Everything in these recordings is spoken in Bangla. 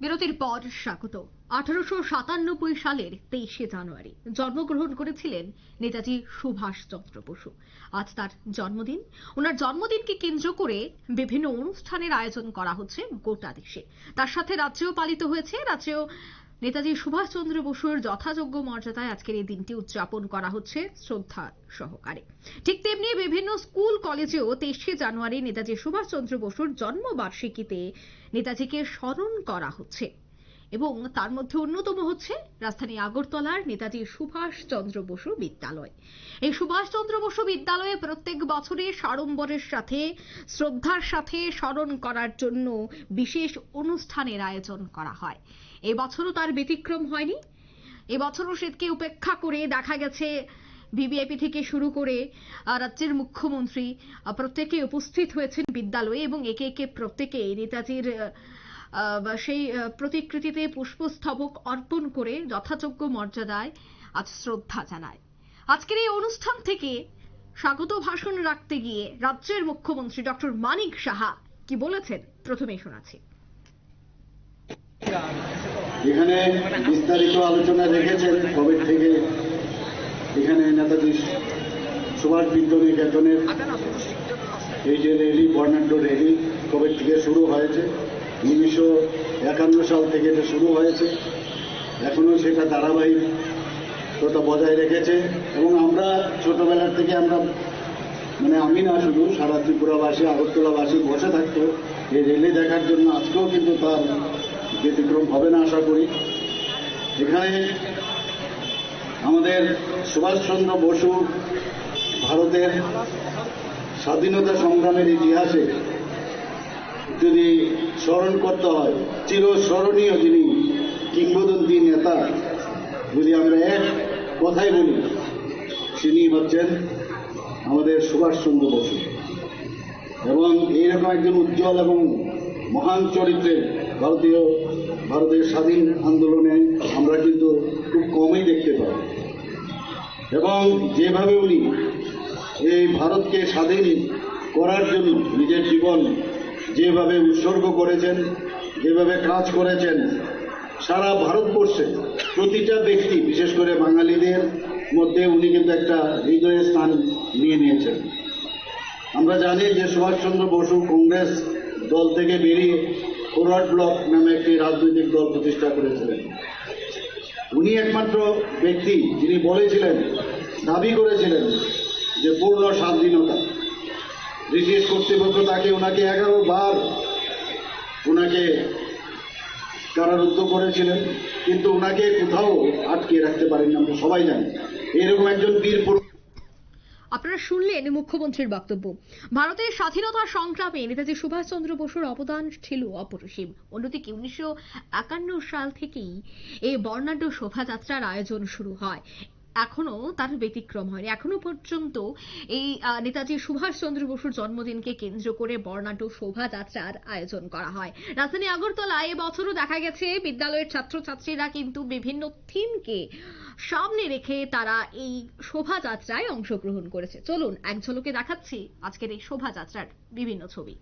বিরতির পর স্বাগত। আঠারোশো সাতানব্বই সালের তেইশে জানুয়ারি জন্মগ্রহণ করেছিলেন নেতাজি সুভাষ চন্দ্র বসু। আজ তার জন্মদিন। ওনার জন্মদিনকে কেন্দ্র করে বিভিন্ন অনুষ্ঠানের আয়োজন করা হচ্ছে গোটা দেশে। তার সাথে রাজ্যেও পালিত হয়েছে। রাজ্যেও নেতাজি সুভাষচন্দ্র বসুর যথাযোগ্য মর্যাদায় আজকের এই দিনটি উদযাপন করা হচ্ছে শ্রদ্ধা সহকারে। ঠিক তেমনি বিভিন্ন স্কুল, কলেজেও তেইশে জানুয়ারি নেতাজি সুভাষচন্দ্র বসুর জন্মবার্ষিকীতে নেতাজিকে স্মরণ করা হচ্ছে এবং তার মধ্যে অন্যতম হচ্ছে রাজধানী আগরতলার নেতাজি সুভাষচন্দ্র বসু বিদ্যালয়। এই সুভাষচন্দ্র বসু বিদ্যালয়ে প্রত্যেক বছরে সাড়ম্বরের সাথে, শ্রদ্ধার সাথে স্মরণ করার জন্য বিশেষ অনুষ্ঠানের আয়োজন করা হয়। এবছরও তার ব্যতিক্রম হয়নি। এবছরও শীতকে উপেক্ষা করে দেখা গেছে ভিভিআইপি থেকে শুরু করে রাজ্যের মুখ্যমন্ত্রী প্রত্যেকে উপস্থিত হয়েছেন বিদ্যালয়ে এবং একে একে প্রত্যেকে নেতাজির সেই প্রতিকৃতিতে পুষ্পস্তবক অর্পণ করে যথাযোগ্য মর্যাদায় আজ শ্রদ্ধা জানায়। আজকের এই অনুষ্ঠান থেকে স্বাগত ভাষণ রাখতে গিয়ে রাজ্যের মুখ্যমন্ত্রী ডক্টর মানিক সাহা কি বলেছেন? প্রথমেই শোনাচ্ছি। এখানে বিস্তারিত আলোচনা রেখেছেন কবে থেকে এখানে নেতাজি সুভাষ বিদ্রোহী নিকেতনের এই যে র্যালি বর্ণাঢ্য র্যালি কবে থেকে শুরু হয়েছে? উনিশশো একান্ন সাল থেকে এটা শুরু হয়েছে। এখনও সেটা ধারাবাহিকতা বজায় রেখেছে এবং আমরা ছোটবেলার থেকে আমরা মানে আমি না শুধু, সারা ত্রিপুরাবাসী, আগরতলাবাসী বসে থাকতো। এই রেলি দেখার জন্য আজকেও কিন্তু তার ব্যতিক্রম হবে না আশা করি। এখানে আমাদের সুভাষচন্দ্র বসু ভারতের স্বাধীনতা সংগ্রামের ইতিহাসে যদি স্মরণ করতে হয়, চিরস্মরণীয় যিনি কিংবদন্তি নেতা, যদি আমরা এক কথাই বলি, তিনি হচ্ছেন আমাদের সুভাষচন্দ্র বসু। এবং এইরকম একজন উজ্জ্বল এবং মহান চরিত্রে ভারতীয়, ভারতের স্বাধীন আন্দোলনে আমরা কিন্তু খুব কমই দেখতে পাই। এবং যেভাবে উনি এই ভারতকে স্বাধীন করার জন্য নিজের জীবন যেভাবে উৎসর্গ করেছেন, যেভাবে কাজ করেছেন, সারা ভারতবর্ষে প্রতিটা ব্যক্তি, বিশেষ করে বাঙালিদের মধ্যে উনি কিন্তু একটা হৃদয়ের স্থান নিয়ে নিয়েছেন। আমরা জানি যে সুভাষচন্দ্র বসু কংগ্রেস দল থেকে বেরিয়ে ফরওয়ার্ড ব্লক নামে একটি রাজনৈতিক দল প্রতিষ্ঠা করেছিলেন। উনি একমাত্র ব্যক্তি যিনি বলেছিলেন, দাবি করেছিলেন যে পূর্ণ স্বাধীনতা। ব্রিটিশ কর্তৃপক্ষ তাকে ওনাকে এগারো বার ওনাকে কারারুদ্ধ করেছিলেন, কিন্তু ওনাকে কোথাও আটকে রাখতে পারেন আমরা সবাই জানি। এরকম একজন বীর পুরুষ আপনারা শুনলেন মুখ্যমন্ত্রীর বক্তব্য। ভারতের স্বাধীনতা সংগ্রামে নেতাজি সুভাষচন্দ্র বসুর অবদান ছিল অপরিসীম। অন্যদিকে উনিশশো একান্ন সাল থেকেই এই বর্ণাঢ্য শোভাযাত্রার আয়োজন শুরু হয়। এখনও তার ব্যতিক্রম হয়নি। এখনও পর্যন্ত এই নেতাজি সুভাষচন্দ্র বসুর জন্মদিনকে কেন্দ্র করে বর্ণাঢ্য শোভাযাত্রার আয়োজন করা হয়। রাজধানী আগরতলায় এবছরও দেখা গেছে, বিদ্যালয়ের ছাত্রছাত্রীরা কিন্তু বিভিন্ন থিমকে সামনে রেখে তারা এই শোভাযাত্রায় অংশগ্রহণ করেছে। চলুন, এক ঝলকে দেখাচ্ছি আজকের এই শোভাযাত্রার বিভিন্ন ছবি।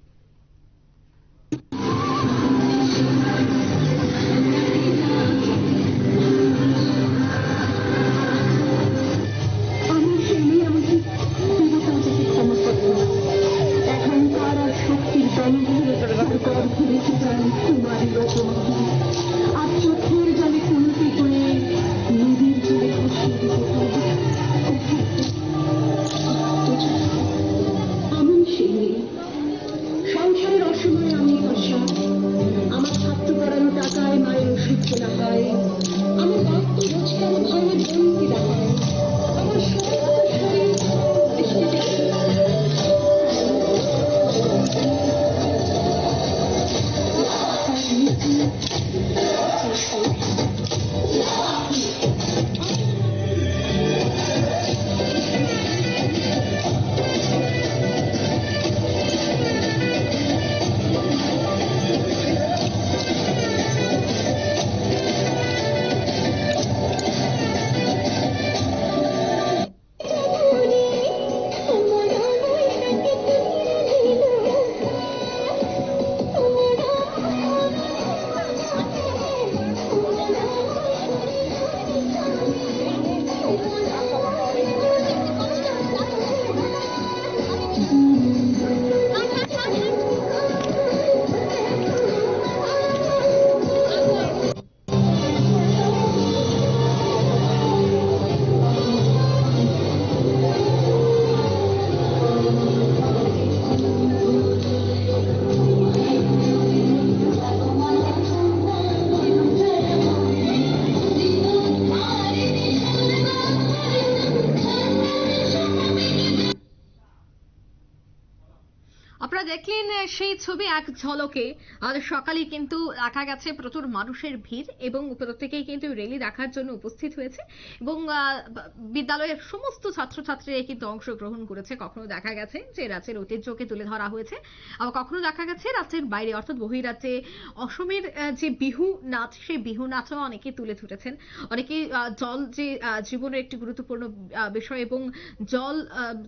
সেই ছবি এক ঝলকে। আজ সকালে কিন্তু দেখা গেছে প্রচুর মানুষের ভিড় এবং প্রত্যেকেই কিন্তু র্যালি দেখার জন্য উপস্থিত হয়েছে। এবং বিদ্যালয়ের সমস্ত ছাত্রছাত্রীরা কিন্তু অংশগ্রহণ করেছে। কখনো দেখা গেছে যে রাজ্যের ঐতিহ্যকে তুলে ধরা হয়েছে, আবার কখনো দেখা গেছে রাজ্যের বাইরে, অর্থাৎ বহিরাজ্যে অসমের যে বিহু নাচ, সেই বিহু নাচও অনেকে তুলে ধরেছেন। অনেকে জল যে জীবনের একটি গুরুত্বপূর্ণ বিষয় এবং জল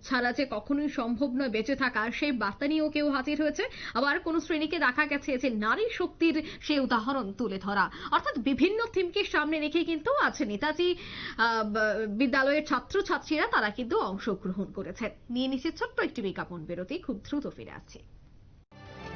ছাড়া যে কখনোই সম্ভব নয় বেঁচে থাকা, সেই বার্তা নিয়েও কেউ হাজির হয়েছে। আবার কোন শ্রেণীকে দেখা গেছে যে নারী শক্তির সেই উদাহরণ তুলে ধরা। অর্থাৎ বিভিন্ন থিমকে সামনে রেখে কিন্তু আছে নেতাজি বিদ্যালয়ের ছাত্র ছাত্রীরা তারা কিন্তু অংশগ্রহণ করেছেন। নিয়ে নিচ্ছে ছোট্ট একটি বিজ্ঞাপন। বিরতি, খুব দ্রুত ফিরে আসছে।